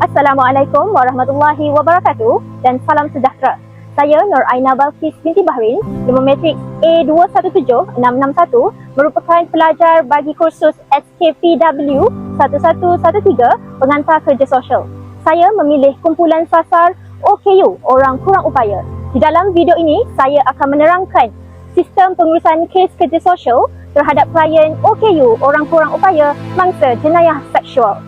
Assalamualaikum warahmatullahi wabarakatuh dan salam sejahtera. Saya Nur Aina Balkis binti Bahrin, nombor matrik A217661 merupakan pelajar bagi kursus SKPW 1113 pengantar kerja sosial. Saya memilih kumpulan sasar OKU, Orang Kurang Upaya. Di dalam video ini, saya akan menerangkan sistem pengurusan kes kerja sosial terhadap klien OKU, Orang Kurang Upaya mangsa jenayah seksual.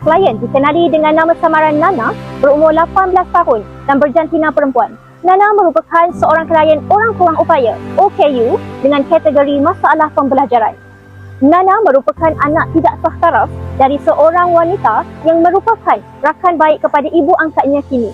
Klien dikenali dengan nama samaran Nana berumur 18 tahun dan berjantina perempuan. Nana merupakan seorang klien orang kurang upaya OKU dengan kategori masalah pembelajaran. Nana merupakan anak tidak sah taraf dari seorang wanita yang merupakan rakan baik kepada ibu angkatnya kini.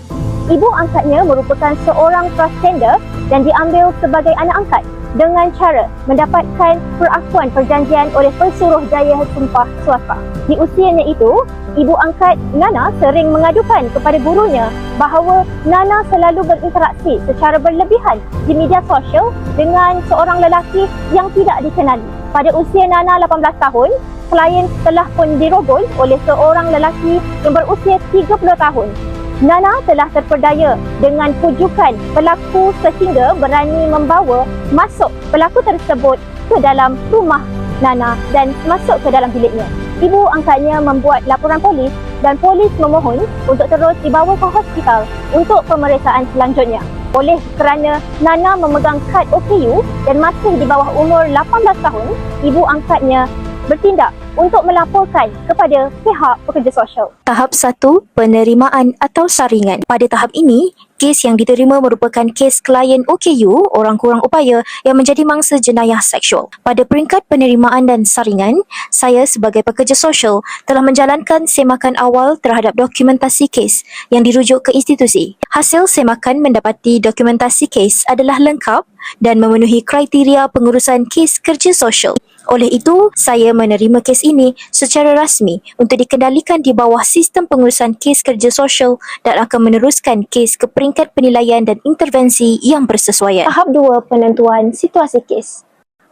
Ibu angkatnya merupakan seorang transgender dan diambil sebagai anak angkat dengan cara mendapatkan perakuan perjanjian oleh Pesuruhjaya Sumpah Swasta. Di usianya itu, ibu angkat Nana sering mengadukan kepada gurunya bahawa Nana selalu berinteraksi secara berlebihan di media sosial dengan seorang lelaki yang tidak dikenali. Pada usia Nana 18 tahun, klien telah pun dirogol oleh seorang lelaki yang berusia 30 tahun. Nana telah terperdaya dengan pujukan pelaku sehingga berani membawa masuk pelaku tersebut ke dalam rumah Nana dan masuk ke dalam biliknya. Ibu angkatnya membuat laporan polis dan polis memohon untuk terus dibawa ke hospital untuk pemeriksaan selanjutnya. Oleh kerana Nana memegang kad OKU dan masih di bawah umur 18 tahun, ibu angkatnya bertindak untuk melaporkan kepada pihak pekerja sosial. Tahap 1, penerimaan atau saringan. Pada tahap ini, kes yang diterima merupakan kes klien OKU, orang kurang upaya yang menjadi mangsa jenayah seksual. Pada peringkat penerimaan dan saringan, saya sebagai pekerja sosial telah menjalankan semakan awal terhadap dokumentasi kes yang dirujuk ke institusi. Hasil semakan mendapati dokumentasi kes adalah lengkap dan memenuhi kriteria pengurusan kes kerja sosial. Oleh itu, saya menerima kes ini secara rasmi untuk dikendalikan di bawah sistem pengurusan kes kerja sosial dan akan meneruskan kes ke peringkat penilaian dan intervensi yang bersesuaian. Tahap 2 penentuan situasi kes.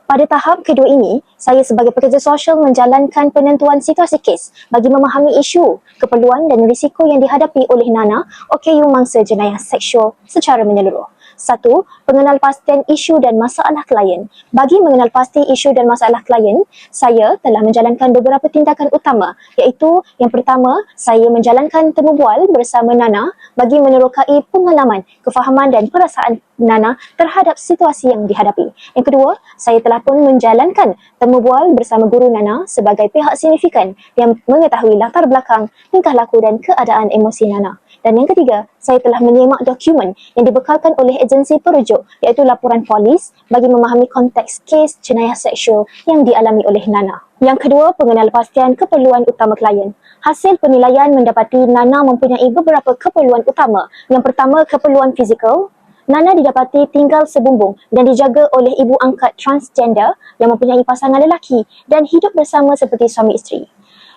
Pada tahap kedua ini, saya sebagai pekerja sosial menjalankan penentuan situasi kes bagi memahami isu, keperluan dan risiko yang dihadapi oleh Nana OKU mangsa jenayah seksual secara menyeluruh. Satu, pengenal pastian isu dan masalah klien. Bagi mengenal pasti isu dan masalah klien, saya telah menjalankan beberapa tindakan utama iaitu yang pertama, saya menjalankan temu bual bersama Nana bagi menerokai pengalaman, kefahaman dan perasaan Nana terhadap situasi yang dihadapi. Yang kedua, saya telah pun menjalankan temu bual bersama guru Nana sebagai pihak signifikan yang mengetahui latar belakang, tingkah laku dan keadaan emosi Nana. Dan yang ketiga, saya telah menyemak dokumen yang dibekalkan oleh agensi perujuk iaitu laporan polis bagi memahami konteks kes jenayah seksual yang dialami oleh Nana. Yang kedua, pengenalpastian keperluan utama klien. Hasil penilaian mendapati Nana mempunyai beberapa keperluan utama. Yang pertama, keperluan fizikal. Nana didapati tinggal sebumbung dan dijaga oleh ibu angkat transgender yang mempunyai pasangan lelaki dan hidup bersama seperti suami isteri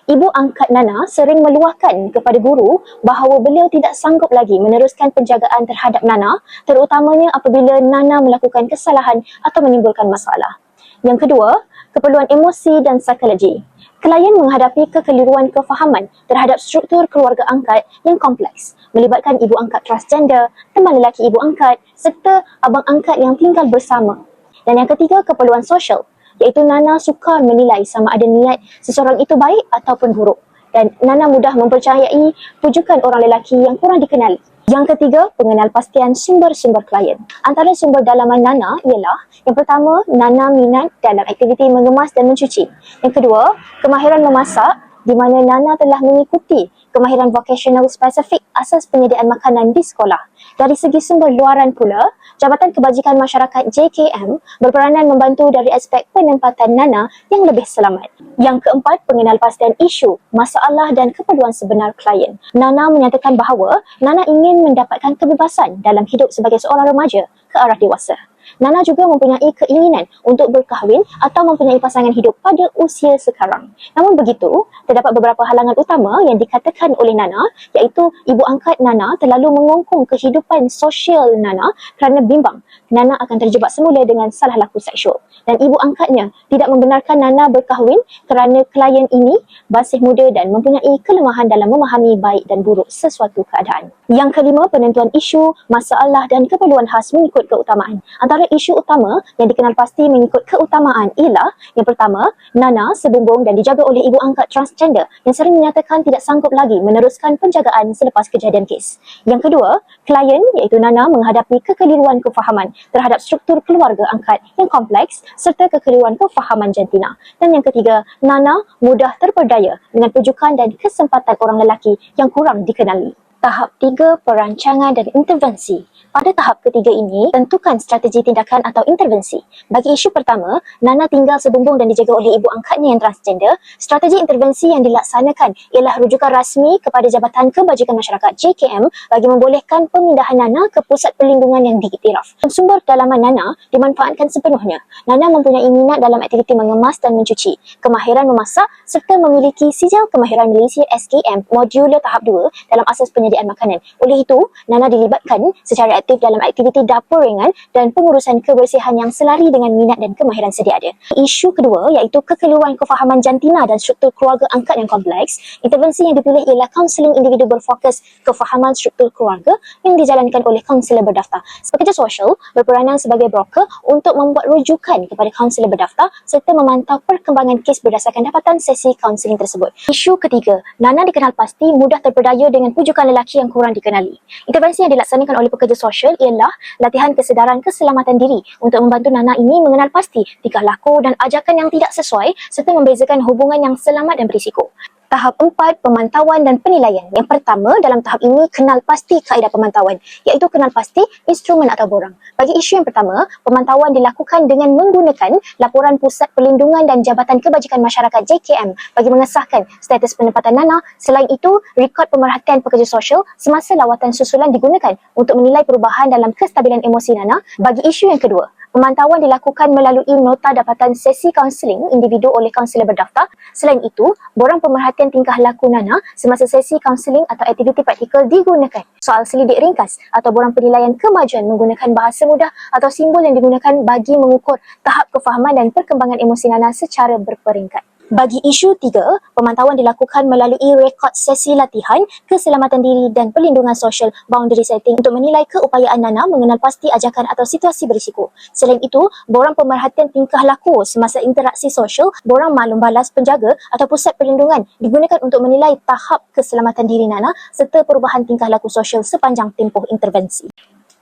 ibu angkat Nana sering meluahkan kepada guru bahawa beliau tidak sanggup lagi meneruskan penjagaan terhadap Nana terutamanya apabila Nana melakukan kesalahan atau menimbulkan masalah. Yang kedua, keperluan emosi dan psikologi. Klien menghadapi kekeliruan kefahaman terhadap struktur keluarga angkat yang kompleks melibatkan ibu angkat transgender, teman lelaki ibu angkat serta abang angkat yang tinggal bersama. Dan yang ketiga, keperluan sosial iaitu Nana sukar menilai sama ada niat seseorang itu baik ataupun buruk dan Nana mudah mempercayai pujukan orang lelaki yang kurang dikenali. Yang ketiga, pengenal pastian sumber-sumber klien. Antara sumber dalaman Nana ialah yang pertama, Nana minat dalam aktiviti mengemas dan mencuci. Yang kedua, kemahiran memasak di mana Nana telah mengikuti kemahiran vocational spesifik asas penyediaan makanan di sekolah. Dari segi sumber luaran pula, Jabatan Kebajikan Masyarakat JKM berperanan membantu dari aspek penempatan Nana yang lebih selamat. Yang keempat, pengenalpastian isu, masalah dan keperluan sebenar klien. Nana menyatakan bahawa Nana ingin mendapatkan kebebasan dalam hidup sebagai seorang remaja ke arah dewasa. Nana juga mempunyai keinginan untuk berkahwin atau mempunyai pasangan hidup pada usia sekarang. Namun begitu, terdapat beberapa halangan utama yang dikatakan oleh Nana iaitu ibu angkat Nana terlalu mengongkong kehidupan sosial Nana kerana bimbang Nana akan terjebak semula dengan salah laku seksual. Dan ibu angkatnya tidak membenarkan Nana berkahwin kerana klien ini masih muda dan mempunyai kelemahan dalam memahami baik dan buruk sesuatu keadaan. Yang kelima, penentuan isu, masalah dan keperluan khas mengikut keutamaan. Antara isu utama yang dikenal pasti mengikut keutamaan ialah yang pertama, Nana sebumbung dan dijaga oleh ibu angkat transgender yang sering menyatakan tidak sanggup lagi meneruskan penjagaan selepas kejadian kes. Yang kedua, klien iaitu Nana menghadapi kekeliruan kefahaman terhadap struktur keluarga angkat yang kompleks serta kekeliruan kefahaman jantina. Dan yang ketiga, Nana mudah terperdaya dengan pujukan dan kesempatan orang lelaki yang kurang dikenali. Tahap tiga, perancangan dan intervensi. Pada tahap ketiga ini, tentukan strategi tindakan atau intervensi. Bagi isu pertama, Nana tinggal sebumbung dan dijaga oleh ibu angkatnya yang transgender. Strategi intervensi yang dilaksanakan ialah rujukan rasmi kepada Jabatan Kebajikan Masyarakat JKM bagi membolehkan pemindahan Nana ke pusat perlindungan yang diiktiraf. Sumber dalaman Nana dimanfaatkan sepenuhnya. Nana mempunyai minat dalam aktiviti mengemas dan mencuci, kemahiran memasak serta memiliki sijil kemahiran Malaysia SKM modular tahap 2 dalam asas penyediaan makanan. Oleh itu, Nana dilibatkan secara aktif dalam aktiviti dapur ringan dan pengurusan kebersihan yang selari dengan minat dan kemahiran sedia ada. Isu kedua iaitu kekeliruan kefahaman jantina dan struktur keluarga angkat yang kompleks. Intervensi yang dipilih ialah kaunseling individu berfokus kefahaman struktur keluarga yang dijalankan oleh kaunselor berdaftar. Pekerja sosial berperanan sebagai broker untuk membuat rujukan kepada kaunselor berdaftar serta memantau perkembangan kes berdasarkan dapatan sesi kaunseling tersebut. Isu ketiga, Nana dikenal pasti mudah terperdaya dengan pujukan lelaki yang kurang dikenali. Intervensi yang dilaksanakan oleh pekerja sosial ialah latihan kesedaran keselamatan diri untuk membantu Nana ini mengenal pasti tingkah laku dan ajakan yang tidak sesuai serta membezakan hubungan yang selamat dan berisiko. Tahap empat, pemantauan dan penilaian. Yang pertama, dalam tahap ini, kenal pasti kaedah pemantauan, iaitu kenal pasti instrumen atau borang. Bagi isu yang pertama, pemantauan dilakukan dengan menggunakan laporan Pusat Perlindungan dan Jabatan Kebajikan Masyarakat JKM bagi mengesahkan status penempatan Nana. Selain itu, rekod pemerhatian pekerja sosial semasa lawatan susulan digunakan untuk menilai perubahan dalam kestabilan emosi Nana. Bagi isu yang kedua, Pemantauan dilakukan melalui nota dapatan sesi kaunseling individu oleh kaunselor berdaftar. Selain itu, borang pemerhatian tingkah laku Nana semasa sesi kaunseling atau aktiviti praktikal digunakan. Soal selidik ringkas atau borang penilaian kemajuan menggunakan bahasa mudah atau simbol yang digunakan bagi mengukur tahap kefahaman dan perkembangan emosi Nana secara berperingkat. Bagi isu tiga, pemantauan dilakukan melalui rekod sesi latihan keselamatan diri dan perlindungan sosial boundary setting untuk menilai keupayaan Nana mengenal pasti ajakan atau situasi berisiko. Selain itu, borang pemerhatian tingkah laku semasa interaksi sosial, borang maklum balas penjaga atau pusat perlindungan digunakan untuk menilai tahap keselamatan diri Nana serta perubahan tingkah laku sosial sepanjang tempoh intervensi.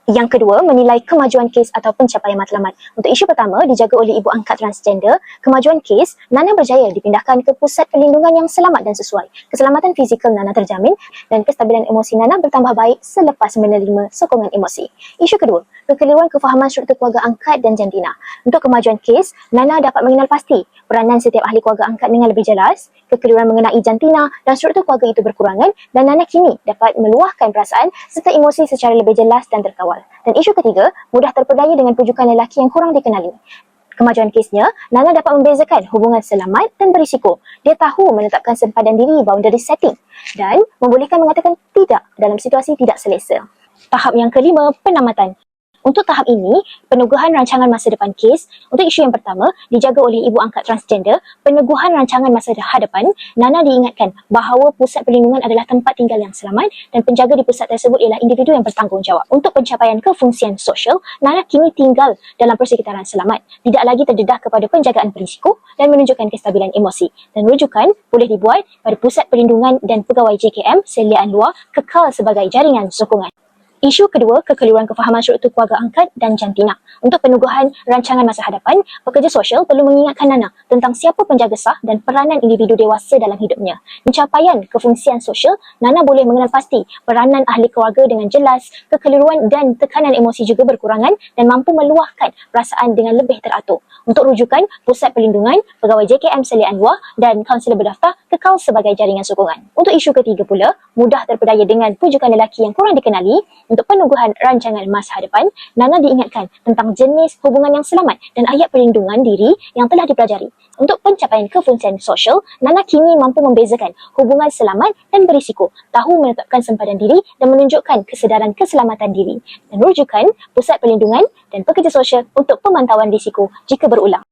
Yang kedua, menilai kemajuan kes atau pencapaian matlamat. Untuk isu pertama, dijaga oleh ibu angkat transgender, kemajuan kes, Nana berjaya dipindahkan ke pusat perlindungan yang selamat dan sesuai. Keselamatan fizikal Nana terjamin dan kestabilan emosi Nana bertambah baik selepas menerima sokongan emosi. Isu kedua, kekeliruan kefahaman struktur keluarga angkat dan jantina. Untuk kemajuan kes, Nana dapat mengenal pasti peranan setiap ahli keluarga angkat dengan lebih jelas, kekeliruan mengenai jantina dan struktur keluarga itu berkurangan dan Nana kini dapat meluahkan perasaan serta emosi secara lebih jelas dan terkawal. Dan isu ketiga, mudah terpedaya dengan pujukan lelaki yang kurang dikenali. Kemajuan kesnya, Nana dapat membezakan hubungan selamat dan berisiko. Dia tahu menetapkan sempadan diri boundary setting dan membolehkan mengatakan tidak dalam situasi tidak selesa. Tahap yang kelima, penamatan. Untuk tahap ini, peneguhan rancangan masa depan kes, untuk isu yang pertama, dijaga oleh ibu angkat transgender, peneguhan rancangan masa hadapan, Nana diingatkan bahawa pusat perlindungan adalah tempat tinggal yang selamat dan penjaga di pusat tersebut ialah individu yang bertanggungjawab. Untuk pencapaian kefungsian sosial, Nana kini tinggal dalam persekitaran selamat, tidak lagi terdedah kepada penjagaan berisiko dan menunjukkan kestabilan emosi. Dan rujukan boleh dibuat pada pusat perlindungan dan pegawai JKM seliaan luar kekal sebagai jaringan sokongan. Isu kedua, kekeliruan kefahaman struktur keluarga angkat dan jantina. Untuk penuguhan rancangan masa hadapan, pekerja sosial perlu mengingatkan Nana tentang siapa penjaga sah dan peranan individu dewasa dalam hidupnya. Pencapaian kefungsian sosial, Nana boleh mengenal pasti peranan ahli keluarga dengan jelas, kekeliruan dan tekanan emosi juga berkurangan dan mampu meluahkan perasaan dengan lebih teratur. Untuk rujukan, Pusat Perlindungan, Pegawai JKM Selia Anwar dan kaunselor berdaftar kekal sebagai jaringan sokongan. Untuk isu ketiga pula, mudah terpedaya dengan pujukan lelaki yang kurang dikenali, Untuk penungguhan rancangan masa hadapan, Nana diingatkan tentang jenis hubungan yang selamat dan ayat perlindungan diri yang telah dipelajari. Untuk pencapaian kefungsian sosial, Nana kini mampu membezakan hubungan selamat dan berisiko, tahu menetapkan sempadan diri dan menunjukkan kesedaran keselamatan diri dan merujukan pusat perlindungan dan pekerja sosial untuk pemantauan risiko jika berulang.